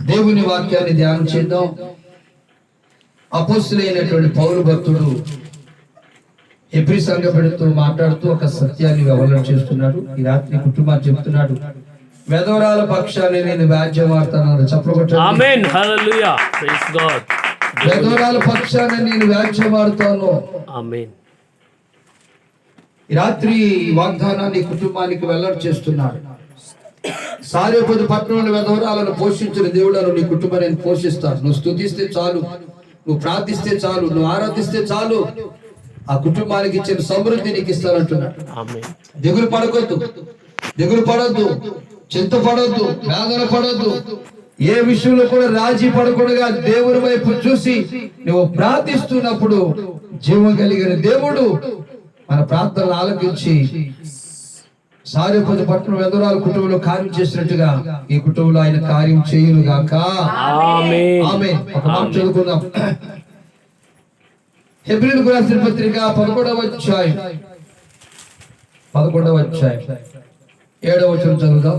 దేవుని వాక్యాన్ని ధ్యానం చేద్దాం. అపోస్తులైనటువంటి పౌరు భక్తుడు ఎప్రి సంఘ పెడుతూ మాట్లాడుతూ ఒక సత్యాన్ని వెల్లడి చేస్తున్నాడు. ఈ రాత్రి కుటుంబాన్ని చెప్తున్నాడు. వెదవరాల పక్షాన్ని నేను వ్యాజ్యమాడతాను ప్రైజ్ గాడ్ వెదవరాల పక్షాన్ని నేను వ్యాజ్యమాడతాను ఆమెన్ ఈ రాత్రి వాగ్దానాన్ని కుటుంబానికి వెల్లడి చేస్తున్నాడు. సారేపది పట్టణంలో వెధవరాలను పోషించిన దేవుడను నీ కుటుంబాన్ని నేను పోషిస్తాను. నువ్వు స్తుతిస్తే చాలు. నువ్వు ప్రార్థిస్తే చాలు. నువ్వు ఆరాధిస్తే చాలు. ఆ కుటుంబానికి ఇచ్చిన సమృద్ధి నీకు ఇస్తానంటున్నాడు. దిగులు పడకొద్దు దిగులు పడొద్దు. చింత పడొద్దు. వేదన పడొద్దు. ఏ విషయంలో కూడా రాజీ పడకుండా దేవుని వైపు చూసి నువ్వు ప్రార్థిస్తున్నప్పుడు జీవం కలిగిన దేవుడు మన ప్రార్థనలు ఆలకించి సారేపతి పట్టణం ఎదురాల కుటుంబంలో కార్యం చేసినట్టుగా ఈ కుటుంబంలో ఆయన కార్యం చేయును గాక ఆమె ఒక మాట చదువుకుందాం. హెబ్రిల్ రాసిన పత్రిక పదకొండవ అధ్యాయం. పదకొండవ అధ్యాయం. ఏడవ వచనం చదువుదాం.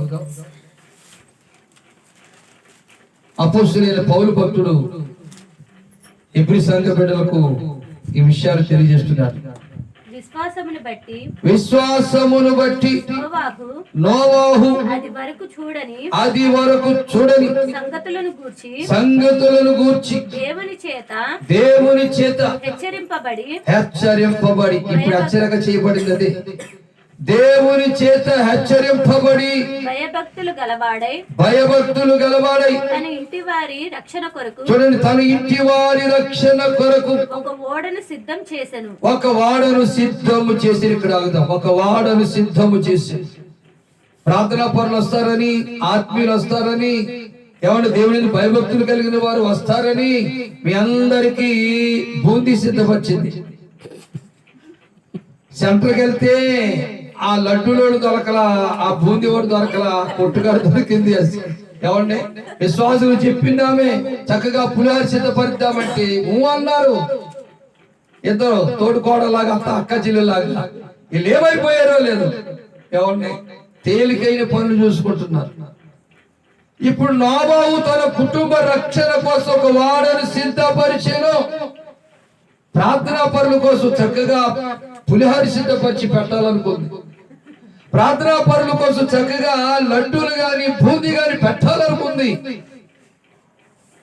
అపోస్తులైన పౌలు భక్తుడు ఎబ్రి సంఘ బిడ్డలకు ఈ విషయాలు తెలియజేస్తున్నాడు. విశ్వాసమును బట్టి విశ్వాసమును బట్టి నోవాహు నోవాహు అది వరకు చూడని అది వరకు చూడని సంగతులను గూర్చి సంగతులను గూర్చి దేవుని చేత దేవుని చేత హెచ్చరింపబడి హెచ్చరింపబడి. ఇప్పుడు హెచ్చరిక చేయబడింది దేవుని చేత హెచ్చరింపబడి భయభక్తులు గలవాడై భయభక్తులు గలవాడై తన ఇంటి వారి రక్షణ కొరకు చూడండి తన ఇంటి వారి రక్షణ కొరకు ఒక ఓడను సిద్ధం చేసెను. ఒక వాడను సిద్ధము చేసి ఇక్కడ ఆగుదాం. ఒక వాడను సిద్ధము చేసి. ప్రార్థనా పనులు వస్తారని ఆత్మీయులు వస్తారని ఏమంటే దేవుడిని భయభక్తులు కలిగిన వారు వస్తారని మీ అందరికీ బూందీ సిద్ధపరిచింది. సెంటర్కి వెళ్తే ఆ లడ్డులోడు దొరకలా ఆ బూందీ దొరకల దొరకలా దొరికింది ఎవండి విశ్వాసులు చెప్పిందామే చక్కగా పులిహార సిద్ధపరిద్దామంటే ఊ అన్నారు. ఇద్దరు తోడుకోడలాగా అత్త అక్క చెల్లెలాగా వీళ్ళు ఏమైపోయారో లేదు. ఎవండి తేలికైన పనులు చూసుకుంటున్నారు. ఇప్పుడు నాబాబు తన కుటుంబ రక్షణ కోసం ఒక వాడను సిద్ధపరిచాను. ప్రార్థనా పనుల కోసం చక్కగా పులిహారి సిద్ధపరిచి పెట్టాలనుకుంది. ప్రార్థనా పనుల కోసం చక్కగా లడ్డూలు గాని బూందీ గాని పెట్టాలనుకుంది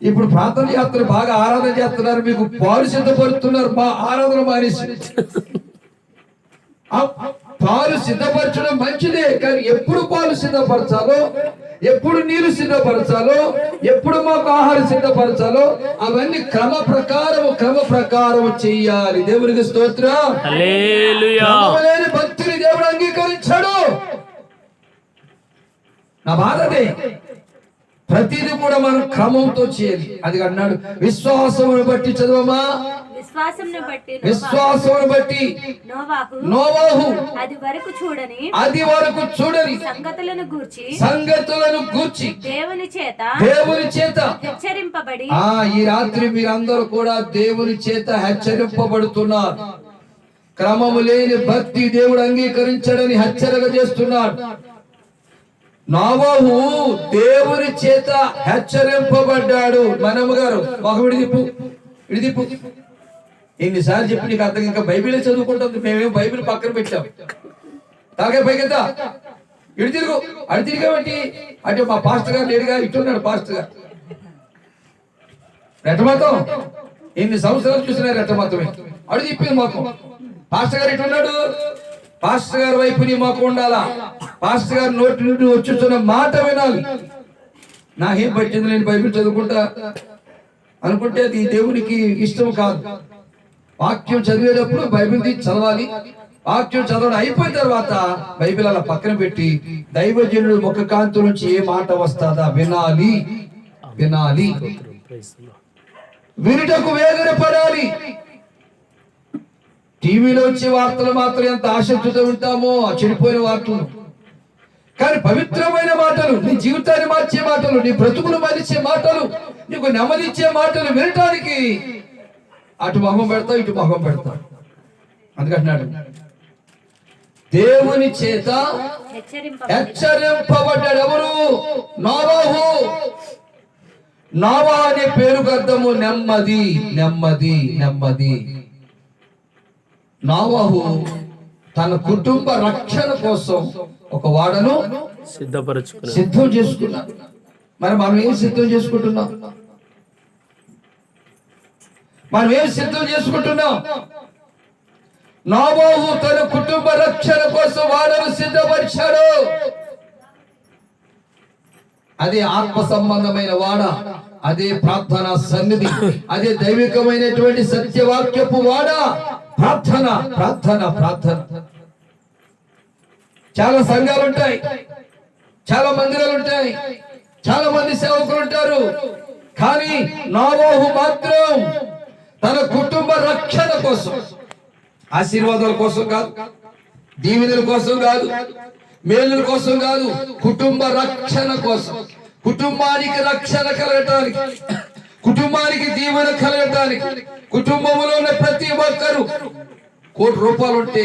ఇప్పుడు ప్రార్థన చేస్తున్నారు బాగా ఆరాధన చేస్తున్నారు. మీకు పాలు సిద్ధపరుస్తున్నారు మా ఆరాధన మానేసి. పాలు సిద్ధపరచడం మంచిదే కానీ ఎప్పుడు పాలు సిద్ధపరచాలో ఎప్పుడు నీరు సిద్ధపరచాలో ఎప్పుడు మాకు ఆహారం సిద్ధపరచాలో అవన్నీ క్రమ ప్రకారం క్రమ ప్రకారం చెయ్యాలి దేవునికి స్తోత్రం. భక్తిని దేవుడు అంగీకరించాడు. నా బాధ అదే ప్రతిదీ కూడా మనం క్రమంతో చేయాలి. అది అన్నాడు విశ్వాసమును బట్టి చదవమా? విశ్వాసమును బట్టి విశ్వాసమును బట్టి నోవాహు. అది వరకు చూడని అది వరకు చూడని సంగతులను గూర్చి సంగతులను గూర్చి దేవుని చేత దేవుని చేత హెచ్చరింపబడి ఆ ఈ రాత్రి మీరందరూ కూడా దేవుని చేత హెచ్చరింపబడుతున్నారు. క్రమము లేని భక్తి దేవుడు అంగీకరించడని హెచ్చరిక చేస్తున్నాడు. నావాహు దేవుని చేత హెచ్చరింపబడ్డాడు. మనమ్మ గారు ఒక విడిదిప్పు విడిదిప్పు ఎన్నిసార్లు చెప్పి నీకు అర్థం ఇంకా బైబిల్ చదువుకుంటుంది. మేమేం బైబిల్ పక్కన పెట్టాం. తాగే పైకెత్తా. ఇటు తిరుగు అటు తిరిగాబట్టి అంటే మా పాస్టర్ గారు లేడుగా ఇట్టున్నాడు పాస్టర్ గారు. రెట్టమతం? ఎన్ని సంవత్సరాలు చూసినా రెట్టమతమే. అడు తిప్పింది మాకు. పాస్టర్ గారు ఇట్టున్నాడు పాస్టర్ గారి వైపు నీ మాకు ఉండాలా? పాస్టర్ గారి నోటి నుండి వచ్చుతున్న మాట వినాలి. నాకేం పట్టింది నేను బైబిల్ చదువుకుంటా? అనుకుంటే అది దేవునికి ఇష్టం కాదు. వాక్యం చదివేటప్పుడు బైబిల్ తీసి చదవాలి. వాక్యం చదవడం అయిపోయిన తర్వాత బైబిల్ అలా పక్కన పెట్టి దైవజనుడు ముఖ కాంతి నుంచి ఏ మాట వస్తుందా? వినాలి. వినాలి. వినుటకు వేగన పడాలి. టీవీలో వచ్చే వార్తలు మాత్రం ఎంత ఆసక్తితో ఉంటామో చెడిపోయిన వార్తలు. కానీ పవిత్రమైన మాటలు నీ జీవితాన్ని మార్చే మాటలు నీ బ్రతుకును మరిచే మాటలు నీకు నెమ్మదిచ్చే మాటలు వినటానికి అటు మొహం పెడతావు ఇటు మొహం పెడతావు. అందుకంటున్నాడు దేవుని చేత హెచ్చరింపబడ్డాడు ఎవరు? నావాహు. నావా అనే పేరుకు అర్థము నెమ్మది నెమ్మది నెమ్మది. నోవాహు తన కుటుంబ రక్షణ కోసం ఒక వాడను సిద్ధపరచుకుని సిద్ధం చేసుకున్నాడు. మరి మనం ఏం సిద్ధం చేసుకుంటున్నాం? మనం ఏం సిద్ధం చేసుకుంటున్నాం? నాబాహు తన కుటుంబ రక్షణ కోసం వాడను సిద్ధపరిచాడు. అదే ఆత్మ సంబంధమైన వాడ అదే ప్రార్థన సన్నిధి అదే దైవికమైనటువంటి సత్యవాక్యపు వాడ. ప్రార్థన ప్రార్థన ప్రార్థన. చాలా సంఘాలు ఉంటాయి. చాలా మందిరాలు ఉంటాయి. చాలా మంది సేవకులు ఉంటారు. కానీ నావోహు మాత్రం తన కుటుంబ రక్షణ కోసం ఆశీర్వాదాల కోసం కాదు దీవెనల కోసం కాదు మేలుల కోసం కాదు కుటుంబ రక్షణ కోసం కుటుంబానికి రక్షణ కలగటానికి కుటుంబానికి దీవెన కలగటానికి కుటుంబంలో ఉన్న ప్రతి ఒక్కరు కోటి రూపాయలు ఉంటే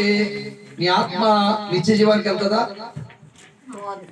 నీ ఆత్మ నిత్య జీవానికి వెళ్తుందా?